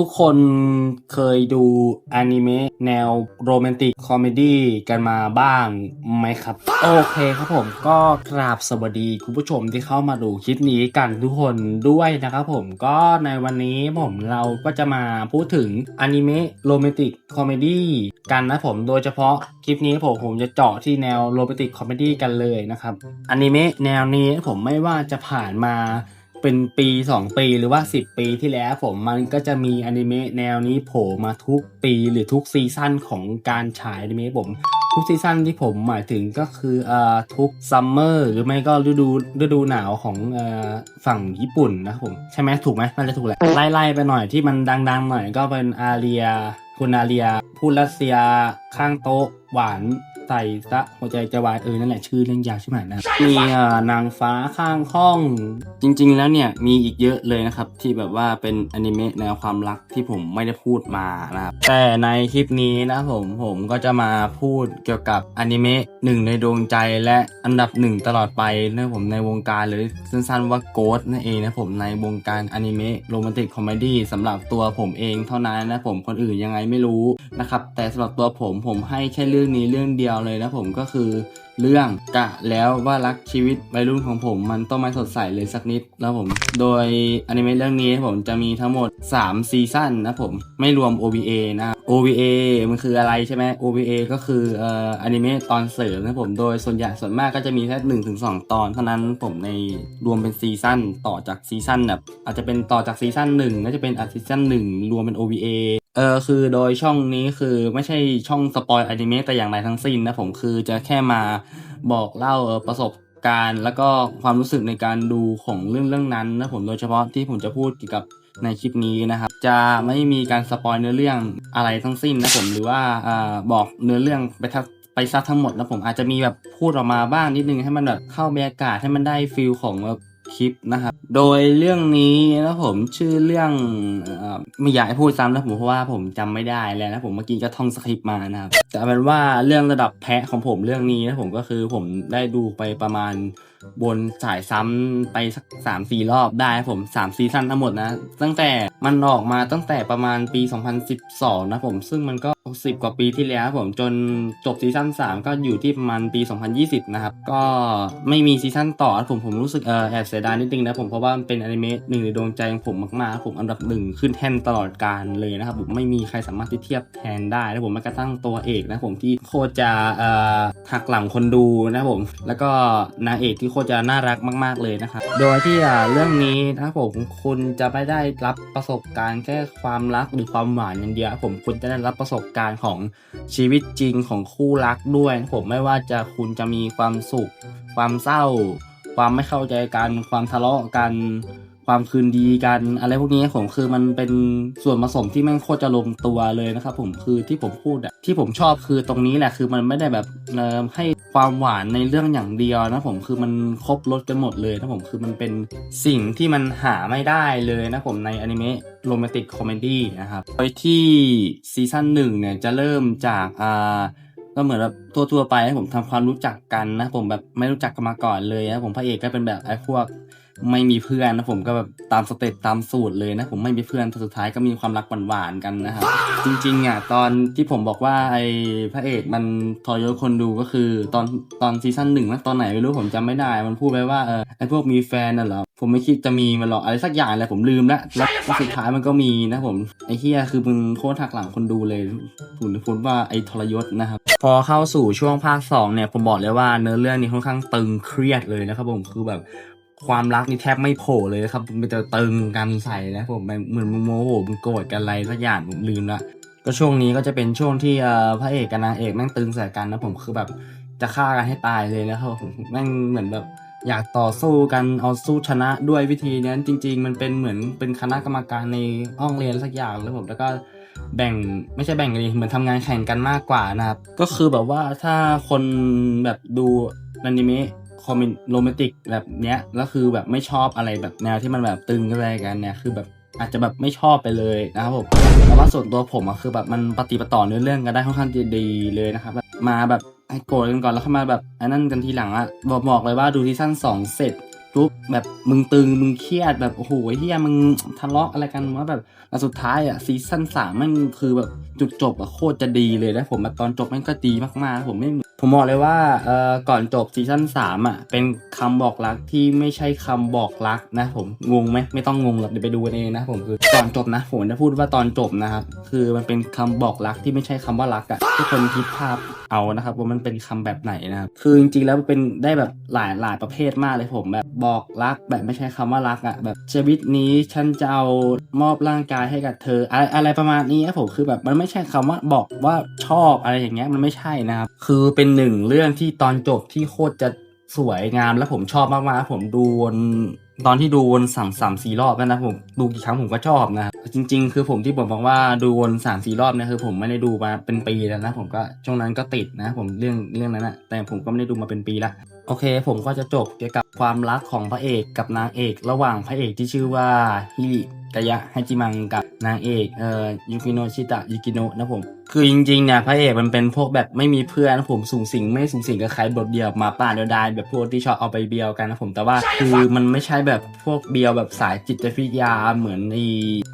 ทุกคนเคยดูอนิเมะแนวโรแมนติกคอมเมดี้กันมาบ้างไหมครับ โอเคครับผมก็กราบสวัสดีคุณผู้ชมที่เข้ามาดูคลิปนี้กันทุกคนด้วยนะครับผมก็ในวันนี้ผมเราก็จะมาพูดถึงอนิเมะโรแมนติกคอมเมดี้กันนะผมโดยเฉพาะคลิปนี้ผมผมจะเจาะที่แนวโรแมนติกคอมเมดี้กันเลยนะครับอนิเมะแนวนี้ผมไม่ว่าจะผ่านมา เป็นปี 2 ปีหรือว่า 10 ปีที่แล้วผมมันก็จะมีอนิเมะแนวนี้โผล่มาทุกปีหรือทุกซีซั่นของการฉายอนิเมะผม ทุกซีซั่นที่ผมหมายถึงก็คือเอ่อทุกซัมเมอร์หรือไม่ก็ฤดูฤดูหนาวของเอ่อฝั่งญี่ปุ่นนะครับผม ใช่ไหมถูกไหมน่าจะถูกแหละไล่ๆไปหน่อยที่มันดังๆหน่อยก็เป็นอาเรียคุณอาเรียพูดรัสเซียข้างโต๊ะหวาน ใส่ซะหัวใจจะวายเออนั่นแหละชื่อเรื่องยาวใช่ไหมนะมีเอ่อนางฟ้าข้างห้อง จริง ๆ แล้วเนี่ยมีอีกเยอะเลยนะครับ ที่แบบว่าเป็นอนิเมะแนวความรักที่ผมไม่ได้พูดมานะครับแต่ในคลิปนี้นะผมผมก็จะมาพูดเกี่ยวกับอนิเมะหนึ่งในดวงใจและอันดับหนึ่งตลอดไปนะผมในวงการหรือสั้นๆว่าโกดนั่นเองนะผมในวงการอนิเมะโรแมนติกคอมเมดี้สำหรับตัวผมเองเท่านั้นนะผมคนอื่นยังไงไม่รู้นะครับแต่สำหรับตัวผมผมให้แค่เรื่องนี้เรื่องเดียวเลยนะผมก็คือเรื่องกะแล้วว่ารักชีวิตวัยรุ่นของผมมันต้องไม่สดใสเลยสักนิดแล้วผม โดยอนิเมะเรื่องนี้ผมจะมีทั้งหมด 3 ซีซั่นนะผมไม่รวม OVA นะ OVA มันคืออะไรใช่ไหม OVA ก็คือเอ่ออนิเมะตอนเสริมนะผมโดยส่วนใหญ่ส่วนมากก็จะมีแค่หนึ่งถึงสองตอนเท่านั้นผมในรวมเป็นซีซั่นต่อจากซีซั่นแบบอาจจะเป็นต่อจากซีซั่นหนึ่งก็จะเป็นอาซีซั่นหนึ่งรวมเป็น OVA เออคือโดยช่องนี้คือไม่ใช่ช่องสปอยอนิเมะแต่อย่างไรทั้งสิ้นนะผมคือจะแค่มาบอกเล่าประสบการณ์แล้วก็ความรู้สึกในการดูของเรื่องเรื่องนั้นนะผมโดยเฉพาะที่ผมจะพูดเกี่ยวกับในคลิปนี้นะครับ จะไม่มีการสปอยเนื้อเรื่องอะไรทั้งสิ้นนะผมหรือว่าอบอกเนื้อเรื่องไปทัไปซะทั้งหมดนะผมอาจจะมีแบบพูดออกมาบ้างนิดนึงให้มันแบบเข้าบรรยากาศให้มันได้ฟิลของแบบ คลิปนะครับ โดยเรื่องนี้นะผมชื่อเรื่องอไม่อยากให้พูดซ้ำนะผมเพราะว่าผมจำไม่ได้แล้วนะผมเมื่อกี้ก็ท่องสคริปต์มานะครับแต่เป็นว่าเรื่องระดับแพะของผมเรื่องนี้นะผมก็คือผมได้ดูไปประมาณ บนสายซ้ำไปสักสามสี่รอบได้ผมสามซีซั่นทั้งหมดนะ ตั้งแต่มันออกมาตั้งแต่ประมาณปี 2012 นะผม ซึ่งมันก็ 10 กว่าปีที่แล้วผมจนจบซีซั่น3 ก็อยู่ที่ประมาณปี 2020 นะครับ ก็ไม่มีซีซั่นต่อผมผมรู้สึกเออแอบเสียดายนิดนึงนะผมเพราะว่ามันเป็นอนิเมะหนึ่งในดวงใจของผมมากๆ ผมอันดับหนึ่งขึ้นแท่นตลอดการเลยนะครับผมไม่มีใครสามารถที่เทียบแทนได้นะผมแม้กระทั่งตัวเอกนะผมที่โคตรจะเอ่อหักหลังคนดูนะผมแล้วก็นางเอกที่โคตรจะน่ารักมาก ๆเลยนะครับ โดยที่เรื่องนี้นะผมคุณจะไม่ได้รับประสบการณ์แค่ความรักหรือความหวานอย่างเดียวผมคุณจะได้รับประสบการณ์ของชีวิตจริงของคู่รักด้วย ผมไม่ว่าจะคุณจะมีความสุข ความเศร้า ความไม่เข้าใจกัน ความทะเลาะกัน ความคืนดีกันอะไรพวกนี้ผมคือมันเป็นส่วนผสมที่แม่งโคตรจะลงตัวเลยนะครับผมคือที่ผมพูดอะที่ผมชอบคือตรงนี้แหละคือมันไม่ได้แบบเให้ความหวานในเรื่องอย่างเดียวนะผมคือมันครบรสกันหมดเลยนะผมคือมันเป็นสิ่งที่มันหาไม่ได้เลยนะผมในอนิเมะโรแมนติกคอมเมดี้นะครับโดยที่ซีซั่นหนึ่งเนี่ยจะเริ่มจากอ่าก็เหมือนแบบทั่วๆไปให้ผมทำความรู้จักกันนะผมแบบไม่รู้จักกันมาก่อนเลยนะผมพระเอกก็เป็นแบบไอ้พวก ไม่มีเพื่อนนะผมก็แบบตามสเต็ปตามสูตรเลยนะ ผมไม่มีเพื่อนสุดท้ายก็มีความรักหวานๆกันนะครับจริงๆอะตอนที่ผมบอกว่าไอ้พระเอกมันทรยศคนดูก็คือ ตอนตอนซีซั่นหนึ่งนะตอนไหนไม่รู้ผมจำไม่ได้มันพูดไปว่าเออไอ้พวกมีแฟนน่ะเหรอผมไม่คิดจะมีมันหรอกอะไรสักอย่างอะไรผมลืมล้วแล้วสุดท้ายมันก็มีนะผมไอ้เฮียคือมึงโคตรหักหลังคนดูเลยผมจะพูดว่าไอ้ทรยศนะครับพอเข้าสู่ช่วงภาคสองเนี่ยผมบอกเลยว่าเนื้อเรื่องนี้ค่อนข้างตึงเครียดเลยนะครับผมคือแบบ ความรักนี่แทบไม่โผล่เลยนะครับมันจะตึงกันใส่นะผมเหมือนโมโหมึงโกรธกันอะไรสักอย่างผมลืมละก็ช่วงนี้ก็จะเป็นช่วงที่พระเอกกับนางเอกแม่งตึงใส่กันนะผมคือแบบจะฆ่ากันให้ตายเลยนะครับผมแม่งเหมือนแบบอยากต่อสู้กันเอาสู้ชนะด้วยวิธีนั้นจริง ๆ มันเป็นเหมือนเป็นคณะกรรมการในห้องเรียนสักอย่างแล้วผมแล้วก็แบ่งไม่ใช่แบ่งกันดิเหมือนทำงานแข่งกันมากกว่านะครับ ก็คือแบบว่าถ้าคนแบบดูอนิเมะ อมโรแมนติกแบบเนี้ยแล้วคือแบบไม่ชอบอะไรแบบแนวที่มันแบบตึงอะไรกันเนี่ยคือแบบอาจจะแบบไม่ชอบไปเลยนะครับผมแต่ว่าส่วนตัวผมอะคือแบบมันปฏิปต่อเนื้อเรื่องกันได้ค่อนข้างดีเลยนะครับมาแบบให้โกรธกันก่อนแล้วเข้ามาแบบไอ้นั่นกันทีหลังอะบอกบอกเลยว่าดูซีซั่นสองเสร็จ จุ๊บแบบมึงตึงมึงเครียดแบบโอ้โหเฮียมึงทะเลาะอะไรกันว่าแบบแล้วสุดท้ายอะซีซั่นสามมันคือแบบจุดจบอะโคตรจะดีเลยนะผมแบบตอนจบมันก็ดีมากๆผมไม่ผมบอกเลยว่าเอ่อก่อนจบซีซั่นสามอะเป็นคำบอกรักที่ไม่ใช่คำบอกรักนะ ผมงงไหมไม่ต้องงงหรอกเดี๋ยวไปดูกันเองนะผมคือก่อนจบนะผมจะพูดว่าตอนจบนะครับคือมันเป็นคำบอกรักที่ไม่ใช่คำว่ารักอะทุกคนคิดภาพเอานะครับว่ามันเป็นคำแบบไหนนะครับคือจริงๆแล้วเป็นได้แบบหลายหลายประเภทมากเลยผมแบบบอกรักแบบไม่ใช่คำว่ารักอะแบบชีวิตนี้ฉันจะเอามอบร่างกายให้กับเธอ อะไรอะไรประมาณนี้ครับผมคือแบบมันไม่ใช่คำว่าบอกว่าชอบอะไรอย่างเงี้ยมันไม่ใช่นะครับคือเป็นหนึ่งเรื่องที่ตอนจบที่โคตรจะสวยงามและผมชอบมากๆผมดูวนตอนที่ดูวนสามสามสี่รอบแล้วนะผมดูกี่ครั้งผมก็ชอบนะจริง ๆ คือผมที่ผมบอกว่าดูวนสามสี่รอบเนี่ยคือผมไม่ได้ดูมาเป็นปีแล้วนะผมก็ช่วงนั้นก็ติดนะ ผมเรื่องเรื่องนั้นอะแต่ผมก็ไม่ได้ดูมาเป็นปีละโอเค ผมก็จะจบเกี่ยวกับความรักของพระเอกกับนางเอก ระหว่างพระเอกที่ชื่อว่าฮิริกายะฮจิมังกับนางเอกเอ่อยูกิโนชิตะยูกิโนะนะผม คือจริงๆเนี่ยพระเอกมันเป็นพวกแบบไม่มีเพื่อนนะผมสูงสิงไม่สูงสิงกับใครบทเดียวมาป่าเดียวดายแบบพวกที่ชอบเอาไปเบียวกันนะผมแต่ว่าคือมันไม่ใช่แบบพวกเบียวแบบสายจิตวิทยาเหมือนใน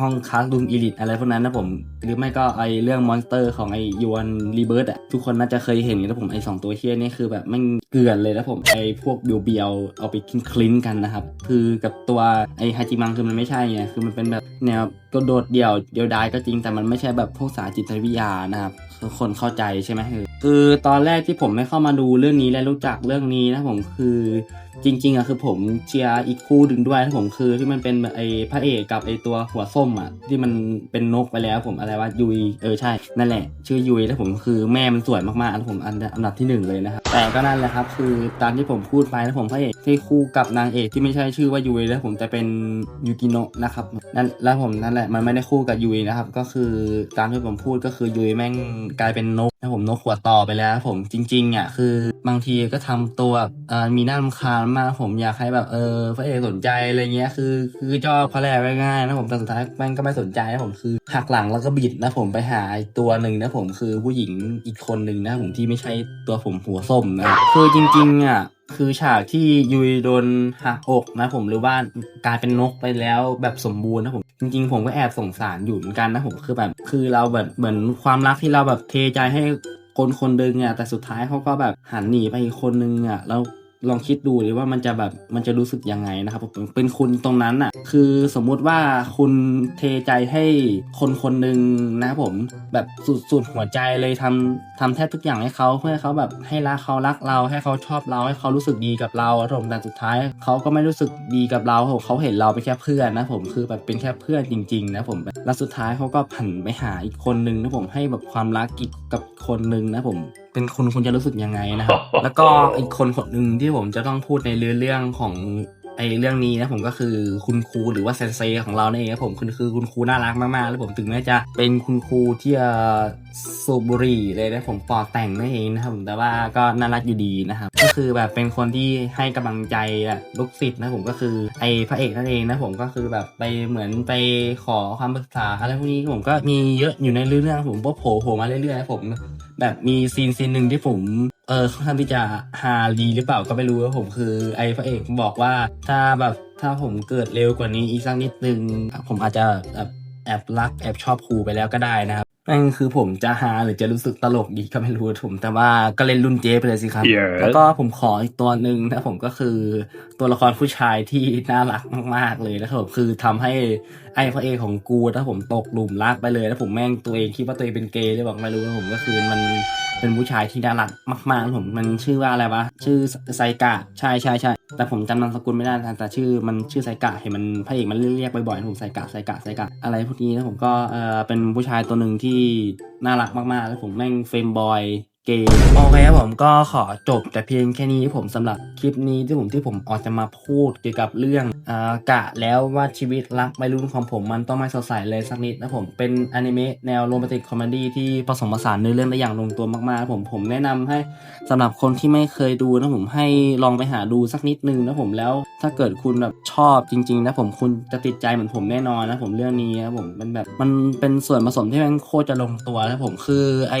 ห้องคลาสรูมอีลิทอะไรพวกนั้นนะผม หรือไม่ก็ไอเรื่องมอนสเตอร์ของไอยูนรีเบิร์ดอะทุกคนน่าจะเคยเห็นนะผมไอสองตัวเชี่ยนี่คือแบบไม่เกลือนเลยนะผมไอพวกเบียวเบียวๆเอาไปคลิ้นกันนะครับ คือกับตัวไอฮาจิมังคือมันไม่ใช่ไงคือมันเป็นแบบแนว ก็โดดเดี่ยวเดียวดายก็จริงแต่มันไม่ใช่แบบพวกสาจิตวิทยานะครับทุกคนเข้าใจใช่ไหมคือคือตอนแรกที่ผมไม่เข้ามาดูเรื่องนี้และรู้จักเรื่องนี้นะผมคือจริง ๆอะคือผมเชียร์อีกคู่ดึงด้วยนะผมคือที่มันเป็นไอพระเอกกับไอตัวหัวส้มอะที่มันเป็นนกไปแล้วผมอะไรว่ายุยเออใช่ นั่นแหละ ชื่อยุยแล้วผมคือแม่มันสวยมากๆแล้วผมอันอันดับที่หนึ่งเลยนะครับแต่ก็นั่นแหละครับ คือตามที่ผมพูดไปนะผมพระเอกที่คู่กับนางเอกที่ไม่ใช่ชื่อว่ายุยแล้วผมจะเป็นยูกิโนะนะครับนั่นแล้วผมนั่นแหละมันไม่ได้คู่กับยุยนะครับ ก็คือตามที่ผมพูดก็คือยุยแม่งกลายเป็นนกนะผมนกขวดต่อไปแล้วผมจริงๆอะคือบางทีก็ทำตัวมีหน้ารำคาญมากผมอยากให้แบบเออพระเอกสนใจอะไรเงี้ยคือ คือชอบพระแรกง่ายๆนะผมแต่สุดท้ายแม่งก็ไม่สนใจนะผมคือหักหลังแล้วก็บิดนะผมไปหาตัวหนึ่งนะผมคือผู้หญิงอีกคนหนึ่งนะผมที่ไม่ใช่ตัวผมหัวส้มนะคือจริงๆอะ คือฉากที่ยุยโดนหักอกนะผมหรือว่ากลายเป็นนกไปแล้วแบบสมบูรณ์นะผมจริงๆ ผมก็แอบสงสารอยู่เหมือนกันนะผมคือแบบคือเราแบบเหมือนความรักที่เราแบบเทใจให้คนคนหนึ่งอะแต่สุดท้ายเขาก็แบบหันหนีไปอีกคนนึงอะแล้ว ลองคิดดูเลยว่ามันจะแบบมันจะรู้สึกยังไงนะครับผมเป็นคุณตรงนั้นอะ คือสมมุติว่าคุณเทใจให้คนคนหนึ่งนะผมแบบสุดสุดหัวใจเลยทำทำแทบทุกอย่างให้เขาเพื่อเขาแบบให้รักเขารักเรา ให้เขาชอบเราให้เขารู้สึกดีกับเราครับผมแต่สุดท้ายเขาก็ไม่รู้สึกดีกับเราผมเขาเห็นเราเป็นแค่เพื่อนนะผมคือแบบเป็นแค่เพื่อนจริง ๆ นะผมแล้วสุดท้ายเขาก็ผันไปหาอีกคนนึงนะผมให้แบบความรักอีกกับคนนึงนะผมเป็นคุณคุณจะรู้สึกยังไงนะครับ แล้วก็อีกคนคนหนึ่งที่ผมจะต้องพูดในเรื่องเรื่องของไอ้เรื่องนี้นะผมก็คือคุณครูหรือว่าเซนเซของเราเนี่ยเองครับผมคือคือคุณครูน่ารักมากๆ แล้วผมถึงแม้จะเป็นคุณครูที่เอ่อสูบบุหรี่เลยนะผมปอแต่งนั่นเองนะครับผมแต่ว่าก็น่ารักอยู่ดีนะครับ ก็คือแบบเป็นคนที่ให้กำลังใจลูกศิษย์นะผมก็คือไอ้พระเอกนั่นเองนะผมก็คือแบบไปเหมือนไปขอความปรึกษาอะไรพวกนี้ผมก็มีเยอะอยู่ในเรื่องผมก็โผล่โผล่มาเรื่อยๆนะผม แบบมีซีนซีนหนึ่งที่ผมเออค่อนข้างที่จะฮาดีหรือเปล่าก็ไม่รู้ว่าผมคือไอ้พระเอกบอกว่าถ้าแบบถ้าผมเกิดเร็วกว่านี้อีกสักนิดนึงผมอาจจะแบบแอบรักแอบชอบครูไปแล้วก็ได้นะครับ นั่นคือผมจะฮาหรือจะรู้สึกตลกดีก็ไม่รู้ผม แต่ว่าก็เล่นรุ่นเจ๊ไปเลยสิครับ Yes แล้วก็ผมขออีกตัวหนึ่งนะผมก็คือตัวละครผู้ชายที่น่ารักมาก ๆ เลยนะครับผมคือทำให้ไอ้พระเอกของกูถ้าผมตกหลุมรักไปเลยแล้วผมแม่งตัวเองคิดว่าตัวเองเป็นเกย์เลยบอกไม่รู้นะผมก็คือมันเป็นผู้ชายที่น่ารักมากๆผมมันชื่อว่าอะไรวะชื่อไซกะใช่ใช่ใช่แต่ผมจำนามสกุลไม่ได้แต่ชื่อมันชื่อไซกะเห็นมันพระเอกมันเรียกบ่อยๆผมไซกะไซกะไซกะอะไรพวกนี้นะผมก็เออเป็นผู้ชายตัวหนึ่งที่น่ารักมากๆแล้วผมแม่งเฟมบอย เกย์โอเคครับผมก็ขอจบแต่เพียงแค่นี้ผมสำหรับคลิปนี้ที่ผมที่ผมออกจะมาพูดเกี่ยวกับเรื่องอากะแล้วว่าชีวิตรักวัยรุ่นของผมมันต้องไม่สดใสเลยสักนิดนะผมเป็นอนิเมะแนวโรแมนติกคอมเมดี้ที่ผสมผสานเนื้อเรื่องได้อย่างลงตัวมากๆ ผมผมแนะนำให้สำหรับคนที่ไม่เคยดูนะผมให้ลองไปหาดูสักนิดนึงนะผมแล้วถ้าเกิดคุณแบบชอบจริงๆนะผมคุณจะติดใจเหมือนผมแน่นอนนะผมเรื่องนี้นะผมเป็นแบบมันเป็นส่วนผสมที่มันโคตรจะลงตัวนะผมคือไอ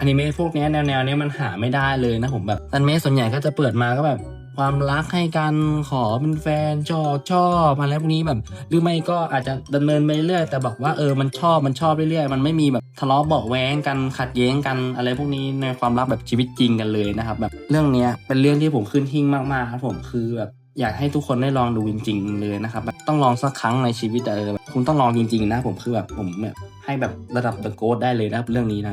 อนิเมะพวกนี้แนวๆเนี้ยมันหาไม่ได้เลยนะผมแบบอนิเมะส่วนใหญ่ก็จะเปิดมาก็แบบ ความรักให้กันขอเป็นแฟนชอบชอบอะไรพวกนี้แบบ หรือไม่ก็อาจจะดำเนินไปเรื่อยแต่บอกว่าเออมันชอบมันชอบเรื่อยๆมันไม่มีแบบทะเลาะเบาะแว้งกันขัดแย้งกันอะไรพวกนี้ในความรักแบบชีวิตจริงกันเลยนะครับแบบเรื่องเนี้ยเป็นเรื่องที่ผมขึ้นหิ้งมากๆครับผมคือแบบอยากให้ทุกคนได้ลองดูจริง ๆ เลยนะครับแบบต้องลองสักครั้งในชีวิตอะเออคุณต้องลองจริง ๆ นะผมคือแบบผมแบบให้แบบระดับเดอะโกดได้เลยนะครับเรื่องนี้นะ